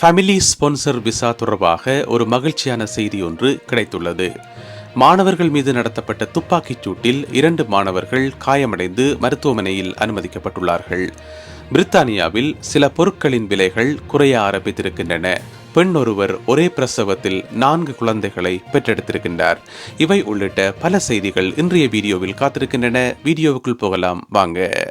Family sponsor visa தொடர்பாக ஒரு மகிழ்ச்சியான செய்தி ஒன்று கிடைத்துள்ளது. மாணவர்கள் மீது நடத்தப்பட்ட துப்பாக்கிச் சூட்டில் இரண்டு மாணவர்கள் காயமடைந்து மருத்துவமனையில் அனுமதிக்கப்பட்டுள்ளார்கள். பிரித்தானியாவில் சில பொருட்களின் விலைகள் குறைய ஆரம்பித்திருக்கின்றன. பெண் ஒருவர் ஒரே பிரசவத்தில் நான்கு குழந்தைகளை பெற்றெடுத்திருக்கின்றார். இவை உள்ளிட்ட பல செய்திகள் இன்றைய வீடியோவில் காத்திருக்கின்றன. வீடியோவுக்குள் போகலாம். வாங்க.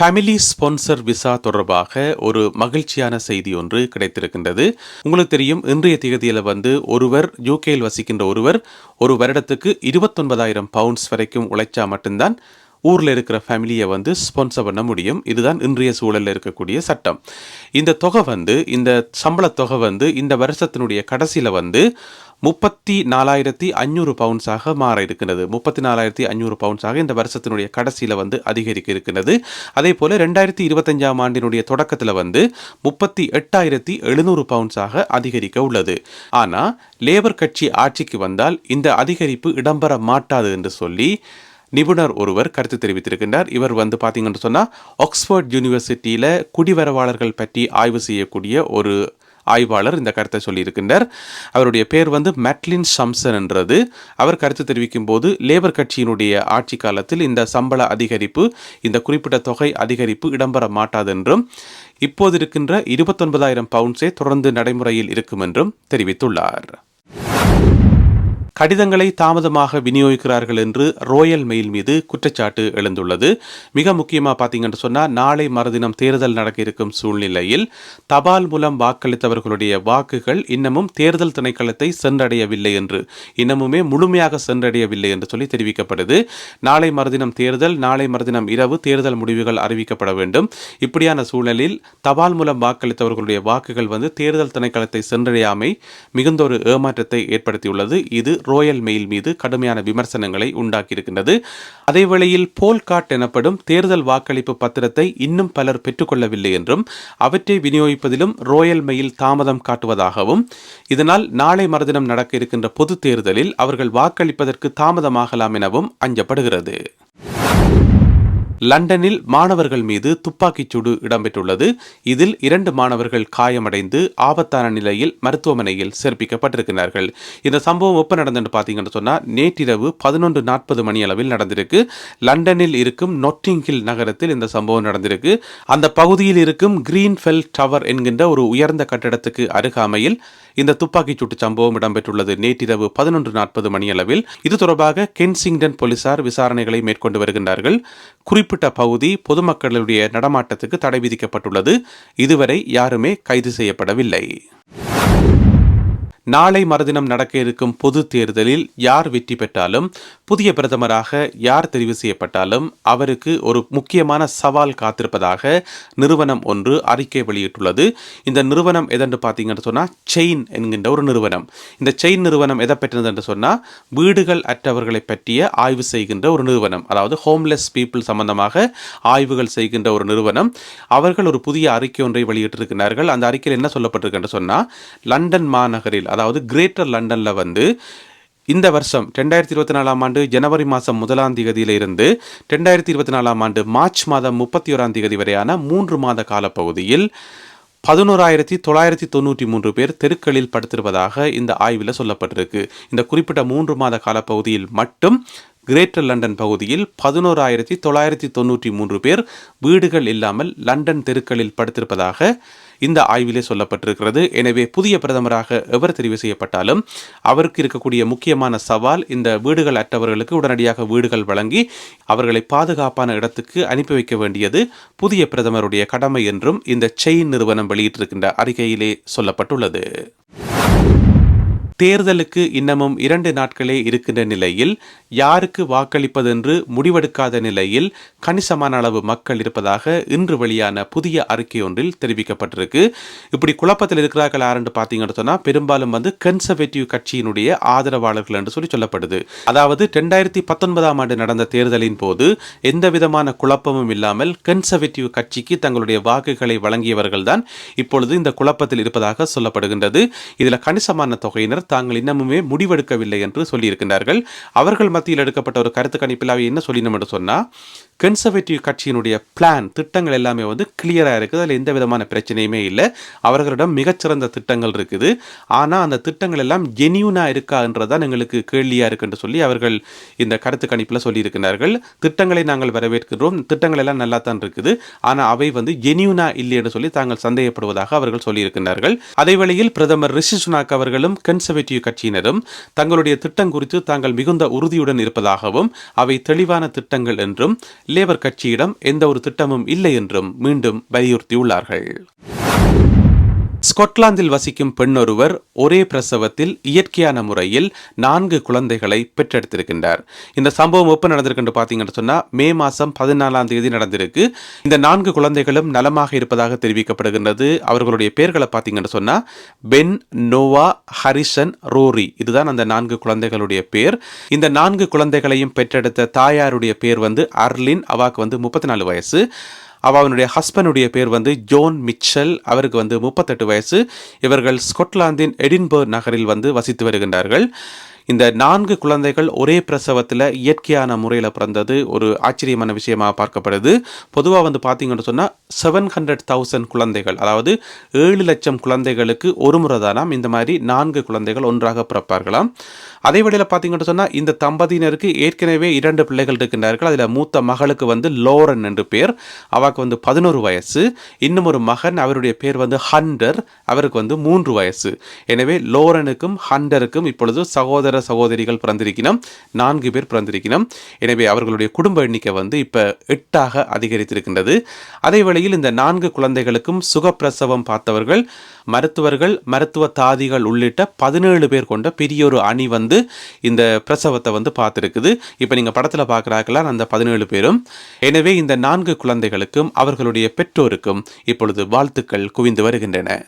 ஃபேமிலி ஸ்பான்சர் விசா தொடர்பாக ஒரு மகிழ்ச்சியான செய்தி ஒன்று கிடைத்திருக்கின்றது. உங்களுக்கு தெரியும் இன்றைய தேதியில் வந்து ஒருவர் யூகேயில் வசிக்கின்ற ஒருவர் ஒரு வருடத்துக்கு இருபத்தொன்பதாயிரம் பவுண்ட்ஸ் வரைக்கும் உழைச்சா மட்டும்தான் ஊரில் இருக்கிற ஃபேமிலியை வந்து ஸ்பான்சர் பண்ண முடியும். இதுதான் இன்றைய சூழலில் இருக்கக்கூடிய சட்டம். இந்த தொகை வந்து இந்த சம்பள தொகை வந்து இந்த வருஷத்தினுடைய கடைசியில் வந்து முப்பத்தி நாலாயிரத்தி அஞ்சூறு பவுண்ட்ஸாக மாற இருக்கிறது முப்பத்தி நாலாயிரத்தி ஐநூறு பவுண்ட்ஸாக இந்த வருஷத்தினுடைய கடைசியில் வந்து அதிகரிக்க இருக்கிறது அதே போல் ரெண்டாயிரத்தி இருபத்தஞ்சாம் ஆண்டினுடைய தொடக்கத்தில் வந்து முப்பத்தி எட்டாயிரத்தி எழுநூறு பவுண்ட்ஸாக அதிகரிக்க உள்ளது. ஆனால் லேபர் கட்சி ஆட்சிக்கு வந்தால் இந்த அதிகரிப்பு இடம்பெற மாட்டாது என்று சொல்லி நிபுணர் ஒருவர் கருத்து தெரிவித்திருக்கின்றார். இவர் வந்து பார்த்தீங்கன்னு சொன்னால் ஆக்ஸ்போர்ட் யூனிவர்சிட்டியில் குடிவரவாளர்கள் பற்றி ஆய்வு செய்யக்கூடிய ஒரு ஆய்வாளர் இந்த கருத்தை சொல்லியிருக்கின்றார். அவருடைய பேர் வந்து மேட்லின் சம்சன் என்றது. அவர் கருத்து தெரிவிக்கும் போது லேபர் கட்சியினுடைய ஆட்சி காலத்தில் இந்த சம்பள அதிகரிப்பு இந்த குறிப்பிட்ட தொகை அதிகரிப்பு இடம்பெற மாட்டாது என்றும் இப்போது இருக்கின்ற இருபத்தொன்பதாயிரம் பவுண்ட்ஸே தொடர்ந்து நடைமுறையில் இருக்கும் என்றும் தெரிவித்துள்ளார். கடிதங்களை தாமதமாக விநியோகிக்கிறார்கள் என்று ரோயல் மெயில் மீது குற்றச்சாட்டு எழுந்துள்ளது. மிக முக்கியமாக பார்த்தீங்கன்னு சொன்னால் நாளை மறுதினம் தேர்தல் நடக்க இருக்கும் சூழ்நிலையில் தபால் மூலம் வாக்களித்தவர்களுடைய வாக்குகள் இன்னமும் தேர்தல் திணைக்களத்தை சென்றடையவில்லை என்று இன்னமுமே முழுமையாக சென்றடையவில்லை என்று சொல்லி தெரிவிக்கப்படுது. நாளை மறுதினம் தேர்தல் நாளை மறுதினம் இரவு தேர்தல் முடிவுகள் அறிவிக்கப்பட வேண்டும். இப்படியான சூழலில் தபால் மூலம் வாக்களித்தவர்களுடைய வாக்குகள் வந்து தேர்தல் திணைக்களத்தை சென்றடையாமை மிகுந்த ஒரு ஏமாற்றத்தை ஏற்படுத்தியுள்ளது. இது ரோயல் மெயில் மீது கடுமையான விமர்சனங்களை உண்டாக்கியிருக்கின்றது. அதேவேளையில் போல்காட் எனப்படும் தேர்தல் வாக்களிப்பு பத்திரத்தை இன்னும் பலர் பெற்றுக்கொள்ளவில்லை என்றும் அவற்றை விநியோகிப்பதிலும் ரோயல் மெயில் தாமதம் காட்டுவதாகவும் இதனால் நாளை மறுதினம் நடக்க இருக்கின்ற பொது தேர்தலில் அவர்கள் வாக்களிப்பதற்கு தாமதமாகலாம் எனவும் அஞ்சப்படுகிறது. லண்டனில் மாணவர்கள் மீது துப்பாக்கிச் சூடு இடம்பெற்றுள்ளது. இதில் இரண்டு மாணவர்கள் காயமடைந்து ஆபத்தான நிலையில் மருத்துவமனையில் சேர்ப்பிக்கப்பட்டிருக்கிறார்கள். இந்த சம்பவம் எப்போ நடந்துன்னு பார்த்தீங்கன்னு சொன்னால் நேற்றிரவு பதினொன்று நாற்பது மணி அளவில் நடந்திருக்கு. லண்டனில் இருக்கும் நொட்டிங்கில் நகரத்தில் இந்த சம்பவம் நடந்திருக்கு. அந்த பகுதியில் இருக்கும் கிரீன்ஃபெல் டவர் என்கின்ற ஒரு உயர்ந்த கட்டடத்துக்கு அருகாமையில் இந்த துப்பாக்கிச் சூட்டு சம்பவம் இடம்பெற்றுள்ளது. நேற்றிரவு பதினொன்று நாற்பது மணியளவில் இது தொடர்பாக கென்சிங்டன் போலீசார் விசாரணைகளை மேற்கொண்டு வருகின்றார்கள். குறிப்பிட்ட பகுதி பொதுமக்களுடைய நடமாட்டத்துக்கு தடை விதிக்கப்பட்டுள்ளது. இதுவரை யாருமே கைது செய்யப்படவில்லை. நாளை மறுதினம் நடக்க இருக்கும் பொது தேர்தலில் யார் வெற்றி பெற்றாலும் புதிய பிரதமராக யார் தெரிவு செய்யப்பட்டாலும் அவருக்கு ஒரு முக்கியமான சவால் காத்திருப்பதாக நிறுவனம் ஒன்று அறிக்கை வெளியிட்டுள்ளது. இந்த நிறுவனம் எதென்று பார்த்தீங்கன்னு சொன்னால் செயின் என்கின்ற ஒரு நிறுவனம். இந்த செயின் நிறுவனம் எதை பெற்றது என்று சொன்னால் வீடுகள் அற்றவர்களை பற்றிய ஆய்வு செய்கின்ற ஒரு நிறுவனம். அதாவது ஹோம்லெஸ் பீப்புள் சம்பந்தமாக ஆய்வுகள் செய்கின்ற ஒரு நிறுவனம். அவர்கள் ஒரு புதிய அறிக்கை ஒன்றை வெளியிட்டிருக்கிறார்கள். அந்த அறிக்கையில் என்ன சொல்லப்பட்டிருக்கு சொன்னால் லண்டன் மாநகரில் அதாவது கிரேட்டர் லண்டனில் வந்து இந்த வருஷம் ரெண்டாயிரத்தி இருபத்தி நாலாம் ஆண்டு ஜனவரி மாதம் முதலாம் தேதியிலிருந்து ரெண்டாயிரத்தி இருபத்தி நாலாம் ஆண்டு மார்ச் மாதம் முப்பத்தி ஓராம் தேதி வரையான மூன்று மாத காலப்பகுதியில் பதினோராயிரத்தி தொள்ளாயிரத்தி தொண்ணூற்றி மூன்று பேர் தெருக்களில் படுத்திருப்பதாக இந்த ஆய்வில் சொல்லப்பட்டிருக்கு. இந்த குறிப்பிட்ட மூன்று மாத காலப்பகுதியில் மட்டும் கிரேட்டர் லண்டன் பகுதியில் பதினோராயிரத்தி தொள்ளாயிரத்தி தொண்ணூற்றி மூன்று பேர் வீடுகள் இல்லாமல் லண்டன் தெருக்களில் படுத்திருப்பதாக இந்த ஆய்விலே சொல்லப்பட்டிருக்கிறது. எனவே புதிய பிரதமராக எவர் தெரிவு செய்யப்பட்டாலும் அவருக்கு இருக்கக்கூடிய முக்கியமான சவால் இந்த வீடுகள் அற்றவர்களுக்கு உடனடியாக வீடுகள் வழங்கி அவர்களை பாதுகாப்பான இடத்துக்கு அனுப்பி வைக்க வேண்டியது புதிய பிரதமருடைய கடமை என்றும் இந்த செயின் நிறுவனம் வெளியிட்டிருக்கின்ற அறிக்கையிலே சொல்லப்பட்டுள்ளது. தேர்தலுக்கு இன்னமும் இரண்டு நாட்களே இருக்கின்ற நிலையில் யாருக்கு வாக்களிப்பதென்று முடிவெடுக்காத நிலையில் கணிசமான அளவு மக்கள் இருப்பதாக இன்று வெளியான புதிய அறிக்கை ஒன்றில் தெரிவிக்கப்பட்டிருக்கு. இப்படி குழப்பத்தில் இருக்கிறார்கள் யாருன்னு பார்த்தீங்கன்னு சொன்னால் பெரும்பாலும் வந்து கன்சர்வேட்டிவ் கட்சியினுடைய ஆதரவாளர்கள் என்று சொல்லி சொல்லப்படுது. அதாவது ரெண்டாயிரத்தி பத்தொன்பதாம் ஆண்டு நடந்த தேர்தலின் போது எந்த விதமான குழப்பமும் இல்லாமல் கன்சர்வேட்டிவ் கட்சிக்கு தங்களுடைய வாக்குகளை வழங்கியவர்கள் தான் இப்பொழுது இந்த குழப்பத்தில் இருப்பதாக சொல்லப்படுகின்றது. இதில் கணிசமான தொகையினர் தாங்கள் இன்னமுமே முடிவெடுக்கவில்லை என்று சொல்லியிருக்கின்றார்கள். அவர்கள் மத்தியில் எடுக்கப்பட்ட ஒரு கருத்து கணிப்பில் அவை என்ன சொல்லினோம் என்று சொன்னால் கன்சர்வேட்டிவ் கட்சியினுடைய பிளான் திட்டங்கள் எல்லாமே வந்து கிளியராக இருக்குது. அதில் எந்த விதமான பிரச்சனையுமே இல்லை. அவர்களிடம் மிகச்சிறந்த திட்டங்கள் இருக்குது. ஆனால் அந்த திட்டங்கள் எல்லாம் ஜெனியூனாக இருக்கான்றதான் எங்களுக்கு கேள்வியாக இருக்குன்னு சொல்லி அவர்கள் இந்த கருத்து கணிப்பில் சொல்லியிருக்கிறார்கள். திட்டங்களை நாங்கள் வரவேற்கிறோம் திட்டங்கள் எல்லாம் நல்லா தான் இருக்குது. ஆனால் அவை வந்து ஜெனியூனா இல்லைன்னு சொல்லி தாங்கள் சந்தேகப்படுவதாக அவர்கள் சொல்லியிருக்கிறார்கள். அதே வேளையில் பிரதமர் ரிஷி சுனாக் அவர்களும் கன்சர்வேட்டிவ் கட்சியினரும் தங்களுடைய திட்டம் குறித்து தாங்கள் மிகுந்த உறுதியுடன் இருப்பதாகவும் அவை தெளிவான திட்டங்கள் என்றும் லேபர் கட்சியிடம் எந்த ஒரு திட்டமும் இல்லை என்றும் மீண்டும் வலியுறுத்தியுள்ளார்கள். ஸ்கொட்லாந்தில் வசிக்கும் பெண்ணொருவர் ஒரே பிரசவத்தில் இயற்கையான முறையில் நான்கு குழந்தைகளை பெற்றெடுத்திருக்கின்றார். இந்த சம்பவம் எப்போ நடந்திருக்குன்னு பார்த்தீங்கன்னு சொன்னால் மே மாதம் பதினாலாம் தேதி நடந்திருக்கு. இந்த நான்கு குழந்தைகளும் நலமாக இருப்பதாக தெரிவிக்கப்படுகின்றது. அவர்களுடைய பெயர்களை பார்த்தீங்கன்னு சொன்னால் பென் நோவா ஹரிசன் ரோரி. இதுதான் அந்த நான்கு குழந்தைகளுடைய பேர். இந்த நான்கு குழந்தைகளையும் பெற்றெடுத்த தாயாருடைய பேர் வந்து அர்லின் அவாக்கு வந்து முப்பத்தி நாலு வயசு. அவனுடைய ஹஸ்பண்டுடைய பேர் வந்து ஜோன் மிச்சல். அவருக்கு வந்து முப்பத்தெட்டு வயசு. இவர்கள் ஸ்கொட்லாந்தின் எடின்பர்க் நகரில் வந்து வசித்து வருகின்றார்கள். இந்த நான்கு குழந்தைகள் ஒரே பிரசவத்தில் இயற்கையான முறையில் பிறந்தது ஒரு ஆச்சரியமான விஷயமாக பார்க்கப்படுது. பொதுவாக வந்து பார்த்தீங்கன்னு சொன்னால் செவன் ஹண்ட்ரட் தௌசண்ட் குழந்தைகள் அதாவது ஏழு லட்சம் குழந்தைகளுக்கு ஒரு முறை தானாம் இந்த மாதிரி நான்கு குழந்தைகள் ஒன்றாக பிறப்பார்களாம். அதே வழியில் பார்த்தீங்கன்னு சொன்னால் இந்த தம்பதியினருக்கு ஏற்கனவே இரண்டு பிள்ளைகள் இருக்கின்றார்கள். அதில் மூத்த மகளுக்கு வந்து லோரன் என்று பேர். அவருக்கு வந்து பதினோரு வயசு. இன்னும் ஒரு மகன் அவருடைய பேர் வந்து ஹண்டர். அவருக்கு வந்து மூன்று வயசு. எனவே லோரனுக்கும் ஹண்டருக்கும் இப்பொழுது சகோதர சகோதரிகள் பிறந்திருக்கணும் நான்கு பேர் பிறந்திருக்கணும் எனவே அவர்களுடைய குடும்ப எண்ணிக்கை வந்து இப்போ எட்டாக அதிகரித்திருக்கின்றது. அதே வேளையில் இந்த நான்கு குழந்தைகளுக்கும் சுகப்பிரசவம் பார்த்தவர்கள் மருத்துவர்கள் மருத்துவ தாதிகள் உள்ளிட்ட பதினேழு பேர் கொண்ட பெரிய ஒரு அணி வந்து இந்த பிரசவத்தை வந்து பார்த்துருக்குது. இப்போ நீங்கள் படத்தில் பார்க்குறாக்கலாம் அந்த பதினேழு பேரும். எனவே இந்த நான்கு குழந்தைகளுக்கும் அவர்களுடைய பெற்றோருக்கும் இப்பொழுது வாழ்த்துக்கள் குவிந்து வருகின்றன.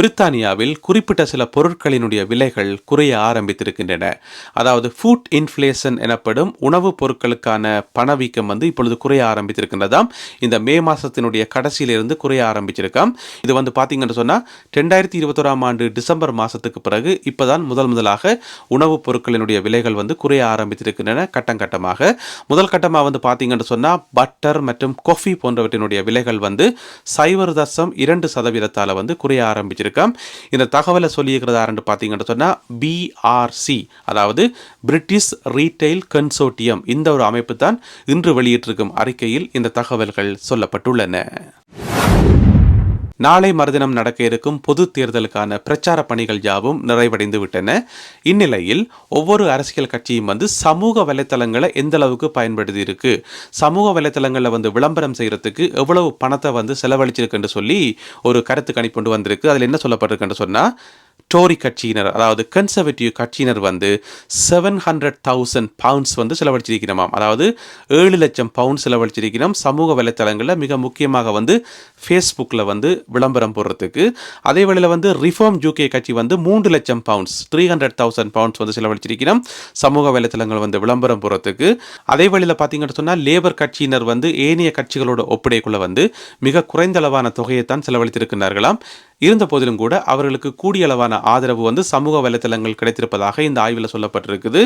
பிரித்தானியாவில் குறிப்பிட்ட சில பொருட்களினுடைய விலைகள் குறைய ஆரம்பித்திருக்கின்றன. அதாவது ஃபுட் இன்ஃப்ளேஷன் எனப்படும் உணவுப் பொருட்களுக்கான பணவீக்கம் வந்து இப்பொழுது குறைய ஆரம்பித்திருக்கின்றதாம். இந்த மே மாதத்தினுடைய கடைசியிலிருந்து குறைய ஆரம்பிச்சிருக்காம். இது வந்து பார்த்தீங்கன்னு சொன்னால் ரெண்டாயிரத்தி இருபத்தோராம் ஆண்டு டிசம்பர் மாதத்துக்கு பிறகு இப்போதான் முதல் முதலாக உணவுப் பொருட்களினுடைய விலைகள் வந்து குறைய ஆரம்பித்திருக்கின்றன கட்டம் கட்டமாக. முதல் கட்டமாக வந்து பார்த்தீங்கன்னு சொன்னால் பட்டர் மற்றும் கொஃபி போன்றவற்றினுடைய விலைகள் வந்து சைவர் தசம் இரண்டு சதவீதத்தால் வந்து குறைய ஆரம்பிச்சிருக்கு. வச்சிருக்கோம் இந்த தகவலை சொல்லியிருக்கிறதாருன்னு பார்த்தீங்கன்னு சொன்னால் பிஆர்சி அதாவது பிரிட்டிஷ் ரீட்டைல் கன்சோட்டியம் இந்த ஒரு அமைப்பு தான் இன்று வெளியிட்டிருக்கும் அறிக்கையில் இந்த தகவல்கள் சொல்லப்பட்டுள்ளன. நாளை மறுதினம் நடக்க இருக்கும் பொது தேர்தலுக்கான பிரச்சார பணிகள் யாவும் நிறைவடைந்து விட்டன இந்நிலையில் ஒவ்வொரு அரசியல் கட்சியும் வந்து சமூக வலைத்தளங்களை எந்த அளவுக்கு பயன்படுத்தி இருக்கு சமூக வலைத்தளங்களில் வந்து விளம்பரம் செய்யறதுக்கு எவ்வளவு பணத்தை வந்து செலவழிச்சிருக்குன்னு சொல்லி ஒரு கருத்து கணிப்பு கொண்டு வந்திருக்கு. அதில் என்ன சொல்லப்பட்டிருக்குன்னு சொன்னால் டோரி கட்சியினர் அதாவது கன்சர்வேட்டிவ் கட்சியினர் வந்து செவன் ஹண்ட்ரட் தௌசண்ட் பவுண்ட்ஸ் வந்து செலவழிச்சிருக்கிறோமாம். அதாவது ஏழு லட்சம் பவுண்ட் செலவழிச்சிருக்கிறோம். சமூக வலைத்தளங்களில் மிக முக்கியமாக வந்து ஃபேஸ்புக்கில் வந்து விளம்பரம் போடுறதுக்கு. அதே வேளையில் வந்து ரிஃபார்ம் ஜூகே கட்சி வந்து மூன்று லட்சம் pounds three hundred thousand pounds வந்து செலவழிச்சிருக்கிறோம். சமூக வலைத்தளங்கள் வந்து விளம்பரம் போடுறதுக்கு. அதே வழியில் பார்த்தீங்கன்னு சொன்னால் லேபர் கட்சியினர் வந்து ஏனைய கட்சிகளோட ஒப்படைக்குள்ள வந்து மிக குறைந்த அளவான தொகையை தான் செலவழித்திருக்கிறார்களாம் இருந்த போதிலும் கூட அவர்களுக்கு கூடிய அளவான ஆதரவு வந்து சமூக வலைத்தளங்கள் கிடைத்திருப்பதாக இந்த ஆய்வில் சொல்லப்பட்டிருக்குது.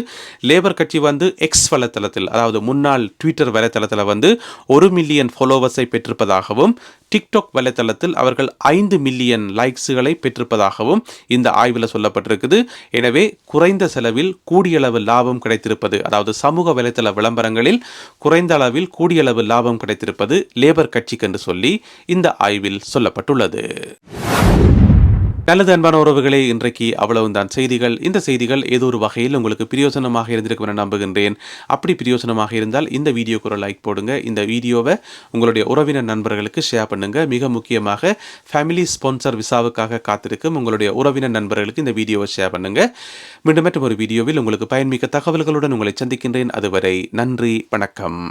லேபர் கட்சி வந்து எக்ஸ் வலைத்தளத்தில் அதாவது முன்னாள் ட்விட்டர் வலைத்தளத்தில் வந்து ஒரு மில்லியன் ஃபாலோவர்ஸை பெற்றிருப்பதாகவும் டிக்டாக் வலைத்தளத்தில் அவர்கள் ஐந்து மில்லியன் லைக்ஸுகளை பெற்றிருப்பதாகவும் இந்த ஆய்வில் சொல்லப்பட்டிருக்குது. எனவே குறைந்த செலவில் கூடிய அளவு லாபம் கிடைத்திருப்பது அதாவது சமூக வலைத்தள விளம்பரங்களில் குறைந்த அளவில் கூடிய அளவு லாபம் கிடைத்திருப்பது லேபர் கட்சிக்கு என்று சொல்லி இந்த ஆய்வில் சொல்லப்பட்டுள்ளது. நல்லது அன்பான உறவுகளே இன்றைக்கு அவ்வளவுதான். செய்திகள் இந்த செய்திகள் ஏதோ ஒரு வகையில் உங்களுக்கு பிரயோசனமாக இருந்திருக்கும் என நம்புகின்றேன். அப்படி பிரயோசனமாக இருந்தால் இந்த வீடியோக்கு ஒரு லைக் போடுங்க. இந்த வீடியோவை உங்களுடைய உறவினர் நண்பர்களுக்கு ஷேர் பண்ணுங்க. மிக முக்கியமாக ஃபேமிலி ஸ்பான்சர் விசாவுக்காக காத்திருக்கும் உங்களுடைய உறவினர் நண்பர்களுக்கு இந்த வீடியோவை ஷேர் பண்ணுங்க. மீண்டும் மற்றும் ஒரு வீடியோவில் உங்களுக்கு பயன்மிக்க தகவல்களுடன் உங்களை சந்திக்கின்றேன். அதுவரை நன்றி வணக்கம்.